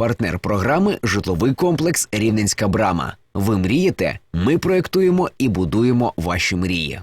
Партнер програми житловий комплекс Рівненська брама. Ви мрієте? Ми проєктуємо і будуємо ваші мрії.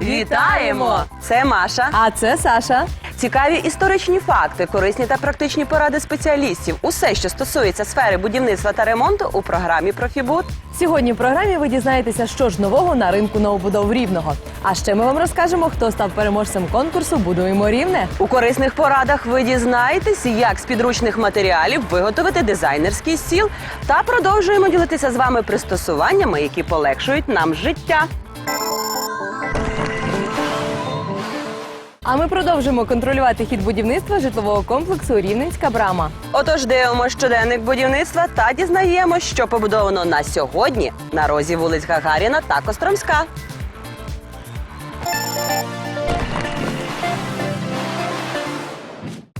Вітаємо! Це Маша. А це Саша. Цікаві історичні факти, корисні та практичні поради спеціалістів. Усе, що стосується сфери будівництва та ремонту, у програмі Профібуд. Сьогодні в програмі ви дізнаєтеся, що ж нового на ринку новобудов рівного. А ще ми вам розкажемо, хто став переможцем конкурсу Будуємо рівне. У корисних порадах ви дізнаєтесь, як з підручних матеріалів виготовити дизайнерський стіл, та продовжуємо ділитися з вами пристосуваннями, які полегшують нам життя. А ми продовжимо контролювати хід будівництва житлового комплексу Рівненська брама. Отож, дивимо щоденник будівництва та дізнаємо, що побудовано на сьогодні на розі вулиць Гагаріна та Костромська.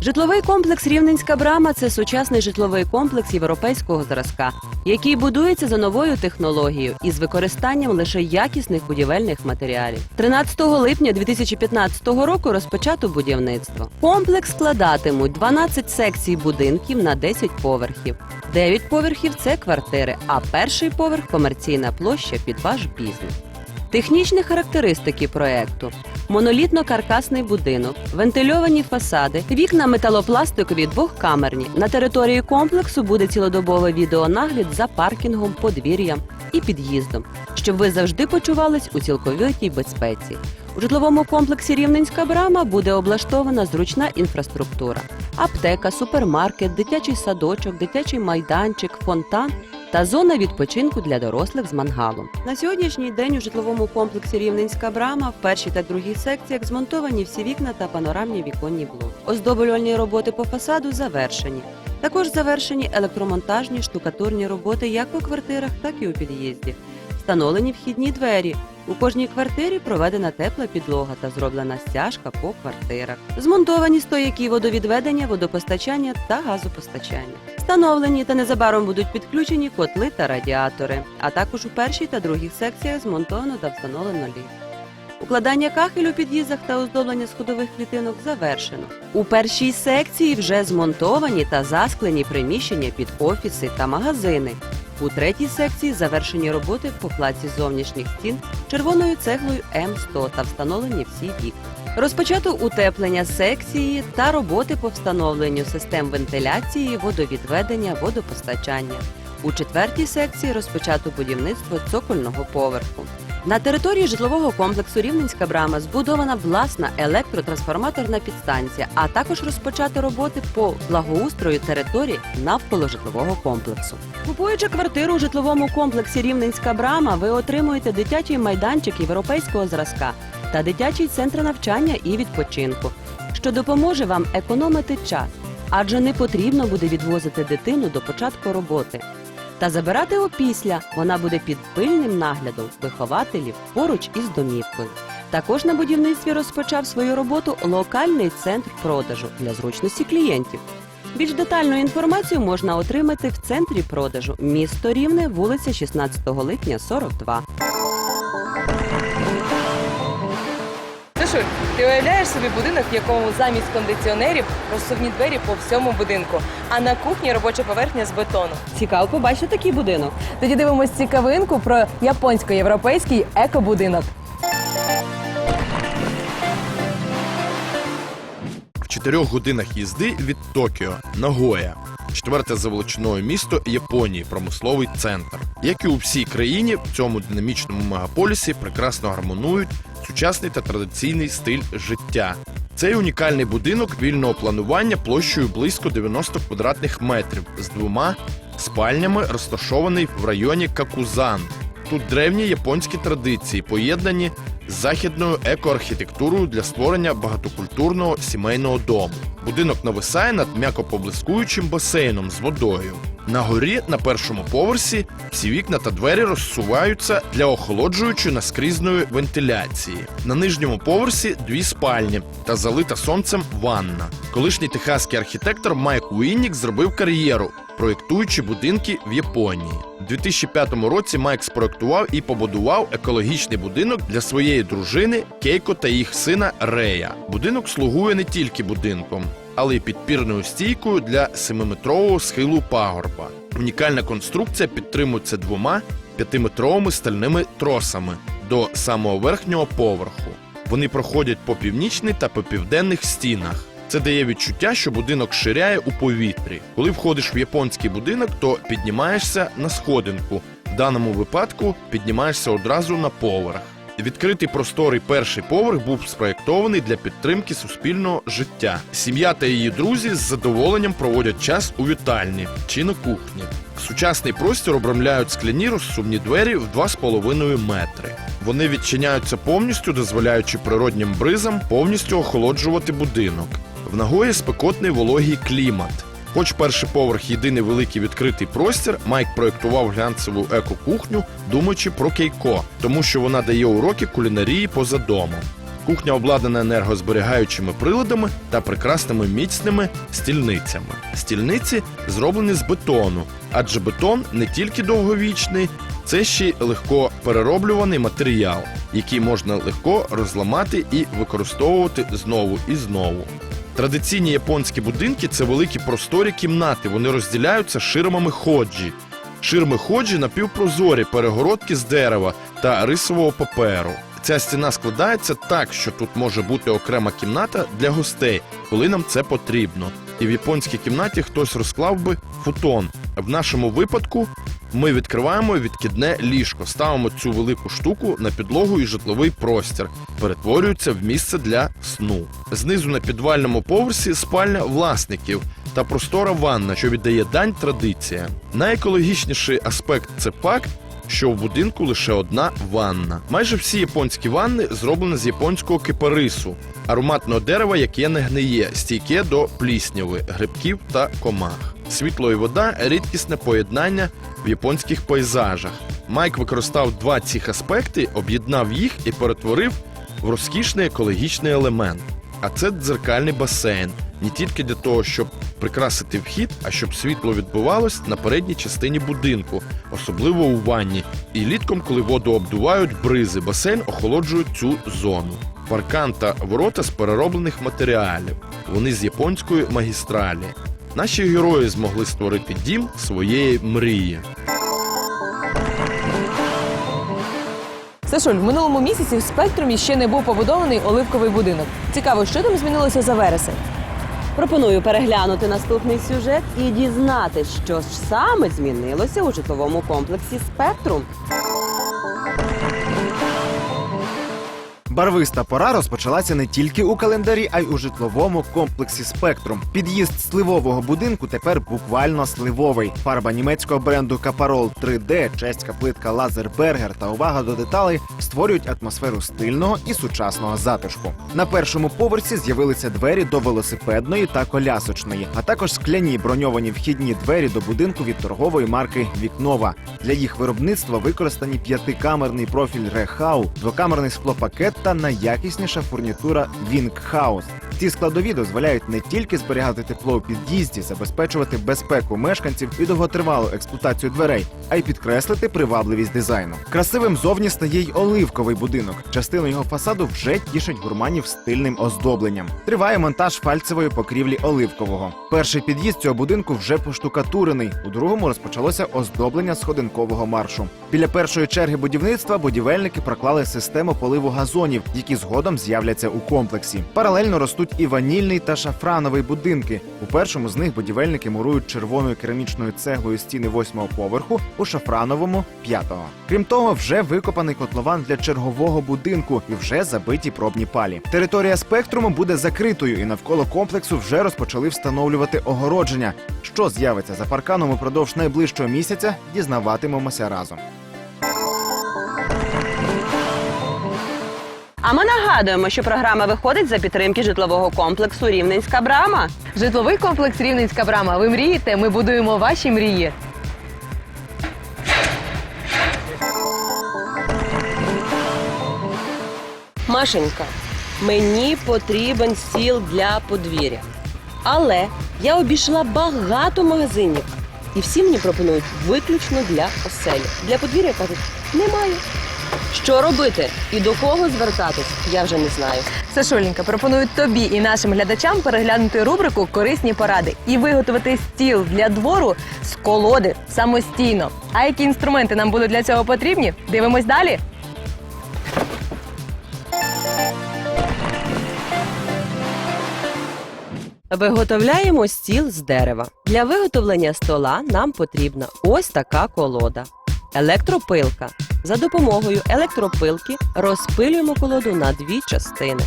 Житловий комплекс Рівненська брама це сучасний житловий комплекс європейського зразка, який будується за новою технологією із використанням лише якісних будівельних матеріалів. 13 липня 2015 року розпочато будівництво. Комплекс складатимуть 12 секцій будинків на 10 поверхів. 9 поверхів це квартири, а перший поверх комерційна площа під ваш бізнес. Технічні характеристики проекту: монолітно-каркасний будинок, вентильовані фасади, вікна металопластикові двохкамерні. На території комплексу буде цілодобовий відеонагляд за паркінгом, подвір'ям і під'їздом, щоб ви завжди почувались у цілковитій безпеці. У житловому комплексі Рівненська брама буде облаштована зручна інфраструктура: аптека, супермаркет, дитячий садочок, дитячий майданчик, фонтан та зона відпочинку для дорослих з мангалом. На сьогоднішній день у житловому комплексі Рівненська брама в першій та другій секціях змонтовані всі вікна та панорамні віконні блоки. Оздоблювальні роботи по фасаду завершені. Також завершені електромонтажні штукатурні роботи як по квартирах, так і у під'їзді. Встановлені вхідні двері. У кожній квартирі проведена тепла підлога та зроблена стяжка по квартирах. Змонтовані стояки водовідведення, водопостачання та газопостачання. Встановлені та незабаром будуть підключені котли та радіатори. А також у першій та другій секціях змонтовано та встановлено ліфт. Укладання кахель у під'їздах та оздоблення сходових клітинок завершено. У першій секції вже змонтовані та засклені приміщення під офіси та магазини. У третій секції завершені роботи по плаці зовнішніх стін червоною цеглою М100 та встановлені всі вікна. Розпочато утеплення секції та роботи по встановленню систем вентиляції, водовідведення, водопостачання. У четвертій секції розпочато будівництво цокольного поверху. На території житлового комплексу Рівненська брама збудована власна електротрансформаторна підстанція, а також розпочато роботи по благоустрою території навколо житлового комплексу. Купуючи квартиру у житловому комплексі Рівненська брама, ви отримуєте дитячий майданчик європейського зразка та дитячий центр навчання і відпочинку, що допоможе вам економити час, адже не потрібно буде відвозити дитину до початку роботи. Та забирати опісля вона буде під пильним наглядом вихователів поруч із домівкою. Також на будівництві розпочав свою роботу локальний центр продажу для зручності клієнтів. Більш детальну інформацію можна отримати в центрі продажу місто Рівне, вулиця 16 липня, 42. Сашуль, ти уявляєш собі будинок, в якому замість кондиціонерів розсувні двері по всьому будинку, а на кухні робоча поверхня з бетону. Цікаво побачити такий будинок. Тоді дивимось цікавинку про японсько-європейський екобудинок. в чотирьох годинах їзди від Токіо, Нагоя. Четверте за величиною місто Японії, промисловий центр. Як і у всій країні, в цьому динамічному мегаполісі прекрасно гармонують сучасний та традиційний стиль життя. Цей унікальний будинок вільного планування площею близько 90 квадратних метрів з двома спальнями, розташований в районі Какузан. Тут древні японські традиції, поєднані з західною екоархітектурою для створення багатокультурного сімейного дому. Будинок нависає над м'яко поблискуючим басейном з водою. На горі на першому поверсі всі вікна та двері розсуваються для охолоджуючої наскрізної вентиляції. На нижньому поверсі дві спальні та залита сонцем ванна. Колишній техаський архітектор Майк Уіннік зробив кар'єру, проєктуючи будинки в Японії. У 2005 році Майк спроектував і побудував екологічний будинок для своєї дружини Кейко та їх сина Рея. Будинок слугує не тільки будинком, але й підпірною стійкою для 7-метрового схилу пагорба. Унікальна конструкція підтримується двома п'ятиметровими стальними тросами до самого верхнього поверху. Вони проходять по північній та по південних стінах. Це дає відчуття, що будинок ширяє у повітрі. Коли входиш в японський будинок, то піднімаєшся на сходинку. В даному випадку піднімаєшся одразу на поверх. Відкритий просторий перший поверх був спроєктований для підтримки суспільного життя. Сім'я та її друзі з задоволенням проводять час у вітальні чи на кухні. Сучасний простір обрамляють скляні розсувні двері в 2,5 метри. Вони відчиняються повністю, дозволяючи природнім бризам повністю охолоджувати будинок. В Нагої спекотний вологий клімат. Хоч перший поверх єдиний великий відкритий простір, Майк проєктував глянцеву еко-кухню, думаючи про Кейко, тому що вона дає уроки кулінарії поза домом. Кухня обладнана енергозберігаючими приладами та прекрасними міцними стільницями. Стільниці зроблені з бетону, адже бетон не тільки довговічний, це ще й легко перероблюваний матеріал, який можна легко розламати і використовувати знову і знову. Традиційні японські будинки це великі просторі кімнати. Вони розділяються ширмами ходжі. Ширми ходжі напівпрозорі, перегородки з дерева та рисового паперу. Ця стіна складається так, що тут може бути окрема кімната для гостей, коли нам це потрібно. І в японській кімнаті хтось розклав би футон. В нашому випадку ми відкриваємо відкидне ліжко, ставимо цю велику штуку на підлогу і житловий простір, перетворюється в місце для сну. Знизу на підвальному поверсі спальня власників та простора ванна, що віддає дань традиціям. Найекологічніший аспект це факт. Що в будинку лише одна ванна. Майже всі японські ванни зроблені з японського кипарису, ароматного дерева, яке не гниє, стійке до плісняви, грибків та комах. Світло і вода рідкісне поєднання в японських пейзажах. Майк використав два цих аспекти, об'єднав їх і перетворив в розкішний екологічний елемент. А це дзеркальний басейн. Не тільки для того, щоб прикрасити вхід, а щоб світло відбувалось на передній частині будинку, особливо у ванні. І літком, коли воду обдувають бризи, басейн охолоджують цю зону. Паркан та ворота з перероблених матеріалів. Вони з японської магістралі. Наші герої змогли створити дім своєї мрії. Сашуль, в минулому місяці в спектрумі ще не був побудований оливковий будинок. Цікаво, що там змінилося за вересень? Пропоную переглянути наступний сюжет і дізнатись, що ж саме змінилося у житловому комплексі Спектрум. Барвиста пора розпочалася не тільки у календарі, а й у житловому комплексі Спектрум. Під'їзд сливового будинку тепер буквально сливовий. Фарба німецького бренду Капарол 3D, чеська плитка Лазербергер та увага до деталей створюють атмосферу стильного і сучасного затишку. На першому поверсі з'явилися двері до велосипедної та колясочної, а також скляні броньовані вхідні двері до будинку від торгової марки Вікнова. Для їх виробництва використані п'ятикамерний профіль Рехау, двокамерний склопакет та найякісніша фурнітура Вінгхаус. Ці складові дозволяють не тільки зберігати тепло у під'їзді, забезпечувати безпеку мешканців і довготривалу експлуатацію дверей, а й підкреслити привабливість дизайну. Красивим зовні стає й оливковий будинок. Частину його фасаду вже тішить гурманів стильним оздобленням. Триває монтаж фальцевої покрівлі оливкового. Перший під'їзд цього будинку вже поштукатурений. У другому розпочалося оздоблення сходинкового маршу. Біля першої черги будівництва будівельники проклали систему поливу газонів, які згодом з'являться у комплексі. Паралельно ростуть і ванільний та шафрановий будинки. У першому з них будівельники мурують червоною керамічною цеглою стіни восьмого поверху, у шафрановому п'ятого. Крім того, вже викопаний котлован для чергового будинку і вже забиті пробні палі. Територія спектруму буде закритою, і навколо комплексу вже розпочали встановлювати огородження. Що з'явиться за парканом упродовж найближчого місяця, дізнаватимемося разом. А ми нагадуємо, що програма виходить за підтримки житлового комплексу Рівненська брама. Житловий комплекс Рівненська брама. Ви мрієте? Ми будуємо ваші мрії. Машенька, мені потрібен стіл для подвір'я. Але я обійшла багато магазинів, і всі мені пропонують виключно для оселі. Для подвір'я кажуть, немає. Що робити і до кого звертатись, я вже не знаю. Сашоленька, пропоную тобі і нашим глядачам переглянути рубрику Корисні поради і виготовити стіл для двору з колоди самостійно. А які інструменти нам будуть для цього потрібні? Дивимось далі. Виготовляємо стіл з дерева. Для виготовлення стола нам потрібна ось така колода. Електропилка. За допомогою електропилки розпилюємо колоду на дві частини.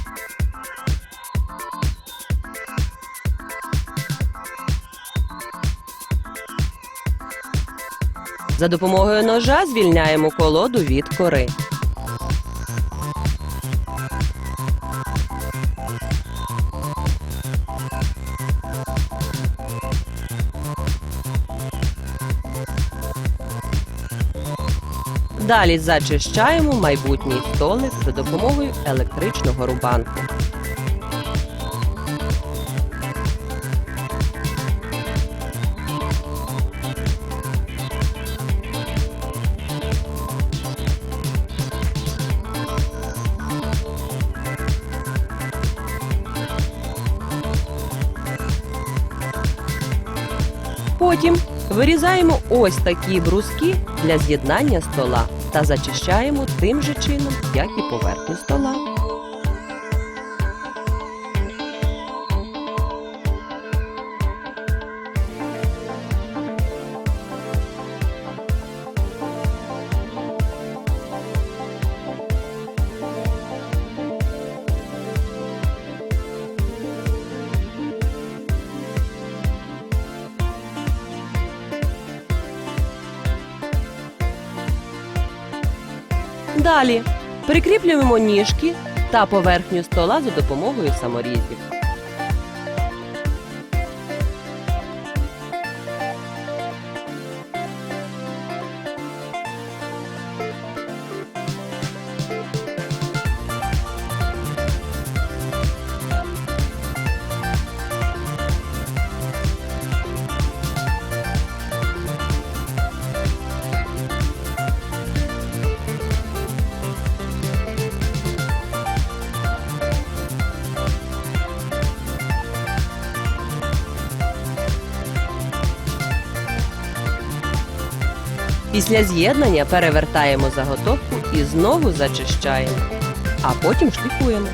За допомогою ножа звільняємо колоду від кори. Далі зачищаємо майбутній столик за допомогою електричного рубанку. Потім вирізаємо ось такі бруски для з'єднання стола та зачищаємо тим же чином, як і поверхню стола. Далі прикріплюємо ніжки та поверхню стола за допомогою саморізів. Після з'єднання перевертаємо заготовку і знову зачищаємо, а потім шліфуємо.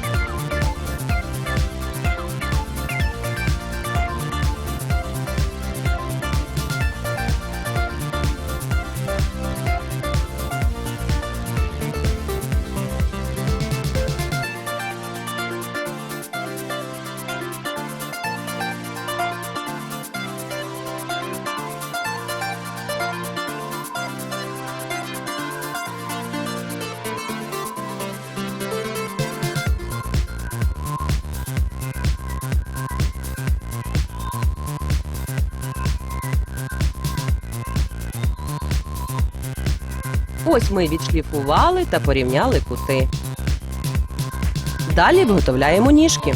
Ось ми відшліфували та порівняли кути. Далі виготовляємо ніжки.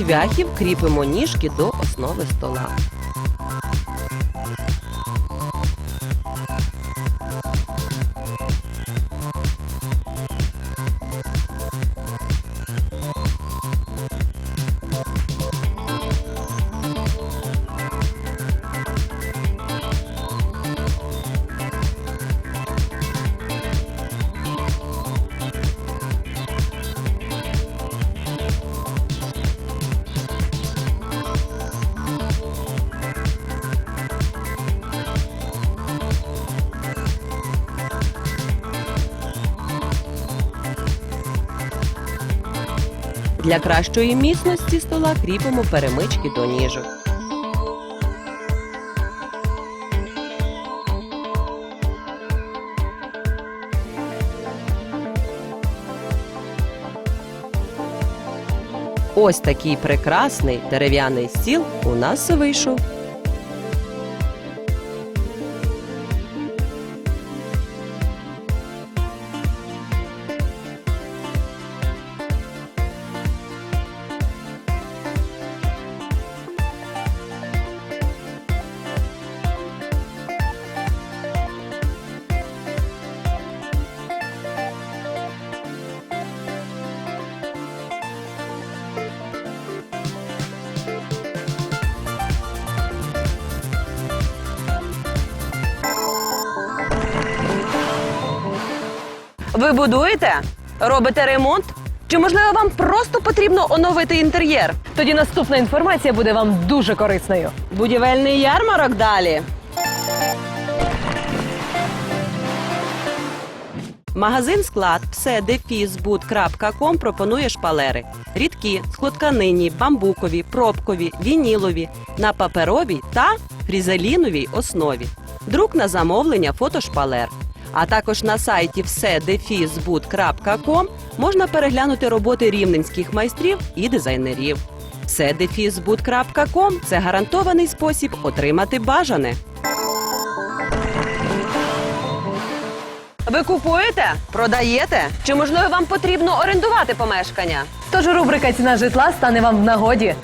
Цвяхів кріпимо ніжки до основи стола. Для кращої міцності стола кріпимо перемички до ніжок. Ось такий прекрасний дерев'яний стіл у нас вийшов. Ви будуєте? Робите ремонт? Чи можливо вам просто потрібно оновити інтер'єр? Тоді наступна інформація буде вам дуже корисною. Будівельний ярмарок далі. Магазин склад дефізбуд.ком пропонує шпалери. Рідкі, складканині, бамбукові, пробкові, вінілові, на паперовій та фрізеліновій основі. Друк на замовлення фотошпалер. А також на сайті вседефізбуд.ком можна переглянути роботи рівненських майстрів і дизайнерів. Вседефізбуд.ком – це гарантований спосіб отримати бажане. Ви купуєте? Продаєте? Чи можливо вам потрібно орендувати помешкання? Тож рубрика Ціна житла стане вам в нагоді.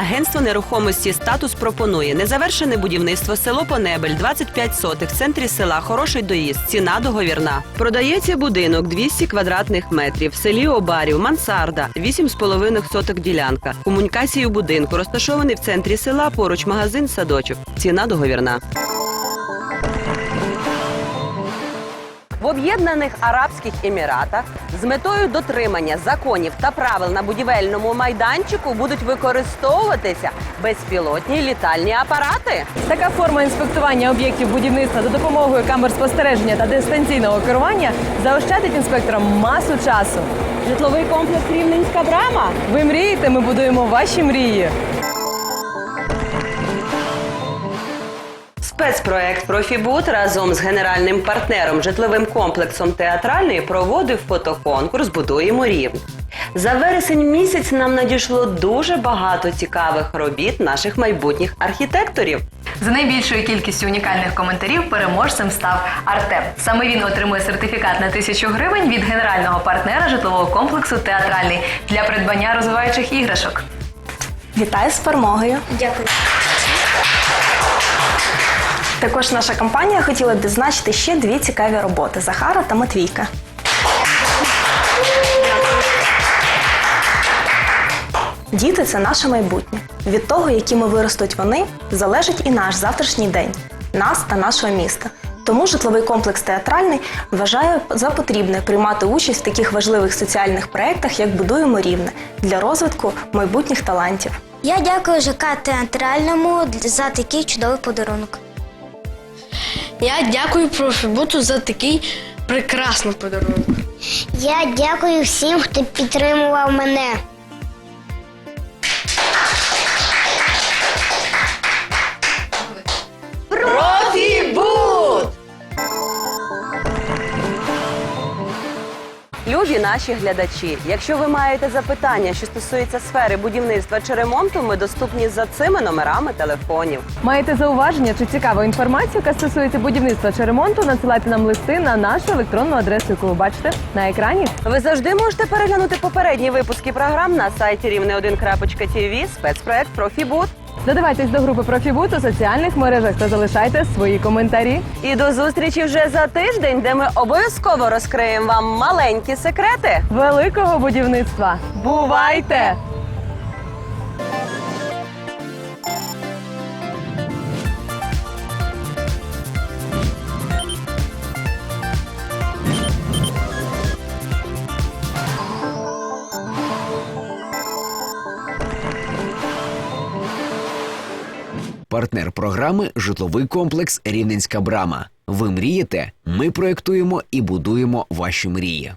Агентство нерухомості статус пропонує незавершене будівництво село Понебель, 25 сотих, в центрі села, хороший доїзд, ціна договірна. Продається будинок 200 квадратних метрів, в селі Обарів, мансарда, 8,5 соток ділянка. Комунікації у будинку розташований в центрі села, поруч магазин, садочок. Ціна договірна. Об'єднаних Арабських Еміратах з метою дотримання законів та правил на будівельному майданчику будуть використовуватися безпілотні літальні апарати. Така форма інспектування об'єктів будівництва за допомогою камер спостереження та дистанційного керування заощадить інспекторам масу часу. Житловий комплекс Рівненська брама. Ви мрієте, ми будуємо ваші мрії. Спецпроект Профібут разом з генеральним партнером житловим комплексом театральний проводив фотоконкурс Будуємо рівне. За вересень місяць нам надійшло дуже багато цікавих робіт наших майбутніх архітекторів. За найбільшою кількістю унікальних коментарів переможцем став Артем. Саме він отримує сертифікат на тисячу гривень від генерального партнера житлового комплексу Театральний для придбання розвиваючих іграшок. Вітаю з перемогою. Дякую. Також наша компанія хотіла б відзначити ще дві цікаві роботи Захара та Матвійка. Діти це наше майбутнє. Від того, якими виростуть вони, залежить і наш завтрашній день, нас та нашого міста. Тому житловий комплекс театральний вважає за потрібне приймати участь в таких важливих соціальних проєктах, як будуємо рівне для розвитку майбутніх талантів. Я дякую ЖК театральному за такий чудовий подарунок. Я дякую профібуту за такий прекрасний подарунок. Я дякую всім, хто підтримував мене. Любі наші глядачі, якщо ви маєте запитання, що стосується сфери будівництва чи ремонту, ми доступні за цими номерами телефонів. Маєте зауваження чи цікаву інформацію, яка стосується будівництва чи ремонту, надсилайте нам листи на нашу електронну адресу, яку ви бачите на екрані. Ви завжди можете переглянути попередні випуски програм на сайті рівне1.tv спецпроект Профібут. Додавайтесь до групи Профібут у соціальних мережах та залишайте свої коментарі. І до зустрічі вже за тиждень, де ми обов'язково розкриємо вам маленькі секрети. Великого будівництва! Бувайте! Партнер програми житловий комплекс Рівненська брама. Ви мрієте? Ми проектуємо і будуємо ваші мрії.